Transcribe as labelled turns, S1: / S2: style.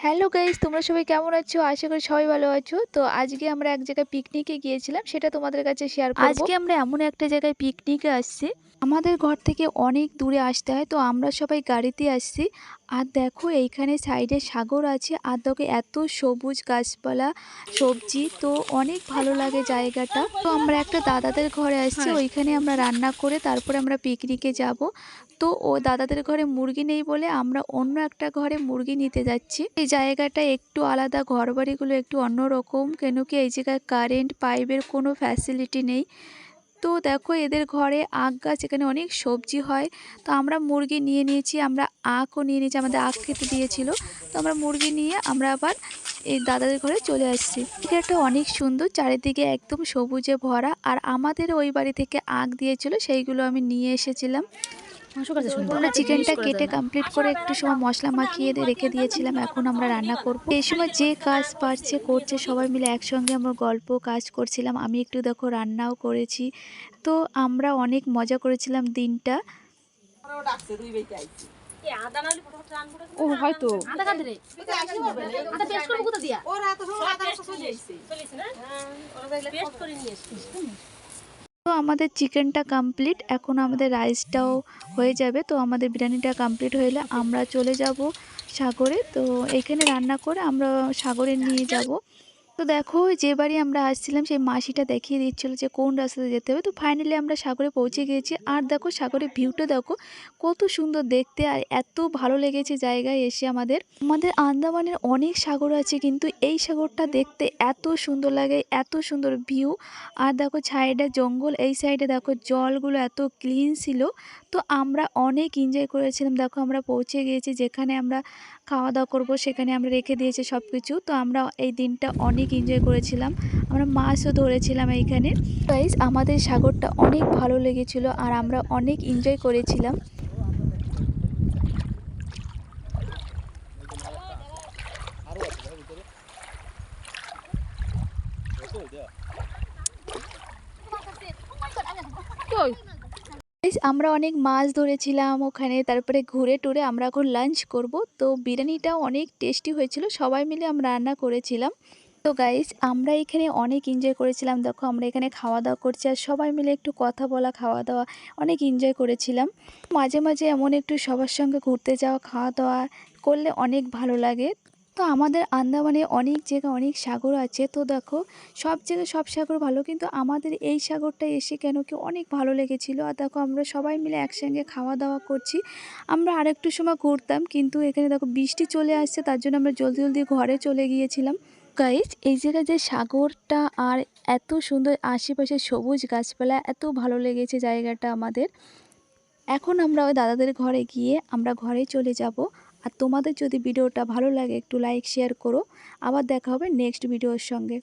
S1: Hello guys তোমরা সবাই কেমন আছো? আশা করি সবাই ভালো আছো। তো আজকে আমরা এক জায়গায় পিকনিকে গিয়েছিলাম সেটা তোমাদের কাছে শেয়ার করব। আজকে আমরা এমন একটা জায়গায় পিকনিকে আসছি। আমাদের ঘর থেকে অনেক দূরে আসতে হয় তো আমরা সবাই গাড়িতে আসছি। আর দেখো এইখানে সাইডে সাগর আছে আর দেখো এত সবুজ গাছপালা সবজি তো অনেক ভালো লাগে জায়গাটা। তো আমরা একটা দাদাদের ঘরে আসছি ওইখানে আমরা রান্না করে তারপরে আমরা পিকনিকে যাব। তো ও দাদাদের ঘরে মুরগি নেই বলে আমরা অন্য একটা ঘরে মুরগি নিতে যাচ্ছি। এই জায়গাটা একটু আলাদা ঘর বাড়িগুলো একটু অন্যরকম কেন কি এই জায়গায় কারেন্ট পাইপের কোনো ফ্যাসিলিটি নেই। তো দেখো এদের ঘরে আখ গাছ, এখানে অনেক সবজি হয়। তো আমরা মুরগি নিয়ে নিয়েছি, আমরা আখও নিয়ে নিয়েছি, আমাদের আখ খেতে দিয়েছিল। তো আমরা মুরগি নিয়ে আমরা আবার এই দাদাদের ঘরে চলে আসছি। এটা অনেক সুন্দর, চারিদিকে একদম সবুজে ভরা। আর আমাদের ওই বাড়ি থেকে আখ দিয়েছিল, সেইগুলো আমি নিয়ে এসেছিলাম। আমরা চিকেনটা কেটে কমপ্লিট করে একটু সময় মশলা মাখিয়ে দিয়ে রেখে দিয়েছিলাম এখন আমরা রান্না করব। এই সময় যে কাজ পারছে করছে সবাই মিলে একসঙ্গে আমরা গল্প কাজ করছিলাম। আমি একটু দেখো রান্নাও করেছি। তো আমরা অনেক মজা করেছিলাম দিনটা।
S2: ও হয়তো।
S3: আধা কাঁদে রে। আধা পেস্ট করব কোথা দিয়া। পেস্ট করে নিয়ে এসছি।
S1: তো আমাদের চিকেনটা কমপ্লিট এখন আমাদের রাইসটাও হয়ে যাবে। তো আমাদের বিরিয়ানিটা কমপ্লিট হলে আমরা চলে যাব সাগরে। তো এখানে রান্না করে আমরা সাগরে নিয়ে যাব। তো দেখো যে বাড়ি আমরা আসছিলাম, সেই মাসিটা দেখিয়ে দিচ্ছিল যে কোন রাস্তাতে যেতে হবে। তো ফাইনালি আমরা সাগরে পৌঁছে গিয়েছি। আর দেখো, সাগরের ভিউটা দেখো, কত সুন্দর দেখতে আর এত ভালো লেগেছে জায়গায় এসে আমাদের। আমাদের আন্দামানের অনেক সাগর আছে, কিন্তু এই সাগরটা দেখতে এত সুন্দর লাগে, এত সুন্দর ভিউ আর দেখো, সাইডে জঙ্গল, এই সাইডে দেখো, জলগুলো এত ক্লিন ছিল। তো আমরা অনেক এনজয় করেছিলাম। দেখো, আমরা পৌঁছে গিয়েছি, যেখানে আমরা খাওয়া দাওয়া করব, সেখানে আমরা রেখে দিয়েছি সব কিছু তো আমরা এই দিনটা অনেক এনজয় করেছিলাম। আমরা মাছও ধরেছিলাম এইখানে। গাইস আমাদের সাগরটা অনেক ভালো লেগেছিল আর আমরা অনেক এনজয় করেছিলাম। আমরা অনেক মাছ ধরেছিলাম ওখানে তারপরে ঘুরে টুরে আমরা এখন লাঞ্চ করব। তো বিরিয়ানিটাও অনেক টেস্টি হয়েছিল সবাই মিলে আমরা রান্না করেছিলাম। তো গাইজ আমরা এখানে অনেক এনজয় করেছিলাম। দেখো, আমরা এখানে খাওয়া দাওয়া করছি আর সবাই মিলে একটু কথা বলা খাওয়া দাওয়া অনেক এনজয় করেছিলাম। মাঝে মাঝে এমন একটু সবার সঙ্গে ঘুরতে যাওয়া খাওয়া দাওয়া করলে অনেক ভালো লাগে। তো আমাদের আন্দামানে অনেক জায়গা অনেক সাগর আছে। তো দেখো, সব জায়গায় সব সাগর ভালো, কিন্তু আমাদের এই সাগরটা এসে কেন কি অনেক ভালো লেগেছিল। আর দেখো, আমরা সবাই মিলে একসঙ্গে খাওয়া দাওয়া করছি। আমরা আরেকটু সময় ঘুরতাম, কিন্তু এখানে দেখো বৃষ্টি চলে আসছে, তার জন্য আমরা জলদি জলদি ঘরে চলে গিয়েছিলাম। গাইজ এই জায়গায় যে সাগরটা আর এত সুন্দর আশেপাশে সবুজ গাছপালা, এত ভালো লেগেছে জায়গাটা আমাদের। এখন আমরা ওই দাদাদের ঘরে গিয়ে আমরা ঘরে চলে যাব। আর তোমাদের যদি ভিডিওটা ভালো লাগে, একটু লাইক শেয়ার করো। আবার দেখা হবে নেক্সট ভিডিওর সঙ্গে।